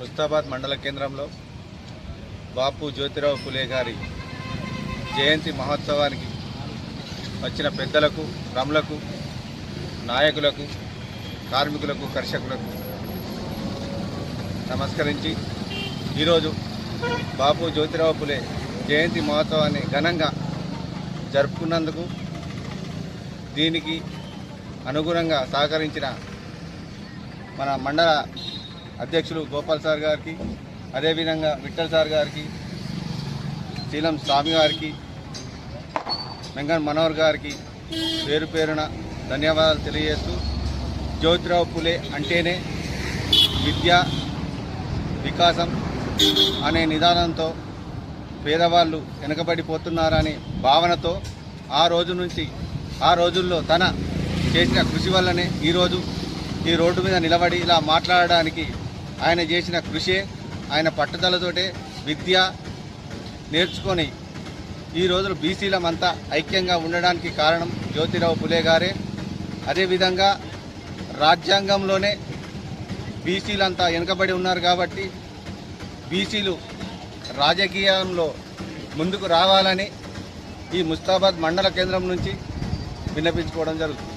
ముస్తాబాద్ మండల కేంద్రంలో బాపు జ్యోతిరావు పులే గారి జయంతి మహోత్సవానికి వచ్చిన పెద్దలకు రములకు నాయకులకు కార్మికులకు కర్షకులకు నమస్కరించి ఈరోజు బాపు జ్యోతిరావు పులే జయంతి మహోత్సవాన్ని ఘనంగా జరుపుకున్నందుకు దీనికి అనుగుణంగా సహకరించిన మన మండల అధ్యక్షులు గోపాల్ సార్ గారికి అదేవిధంగా విఠల్ సార్ గారికి శీలం స్వామి గారికి వెంకన్ మనోహర్ గారికి పేరు పేరున ధన్యవాదాలు తెలియజేస్తూ జ్యోతిరావు పులే అంటేనే విద్య వికాసం అనే నిదానంతో పేదవాళ్ళు వెనుకబడిపోతున్నారనే భావనతో ఆ రోజు నుంచి ఆ రోజుల్లో తన చేసిన కృషి వల్లనే ఈరోజు ఈ రోడ్డు మీద నిలబడి ఇలా మాట్లాడడానికి ఆయన చేసిన కృషే ఆయన పట్టుదలతోటే విద్య నేర్చుకొని ఈ రోజులు బీసీలమంతా ఐక్యంగా ఉండడానికి కారణం జ్యోతిరావు పులే గారే. అదేవిధంగా రాజ్యాంగంలోనే బీసీలంతా వెనుకబడి ఉన్నారు కాబట్టి బీసీలు రాజకీయంలో ముందుకు రావాలని ఈ ముస్తాబాద్ మండల కేంద్రం నుంచి విన్నపించుకోవడం జరుగుతుంది.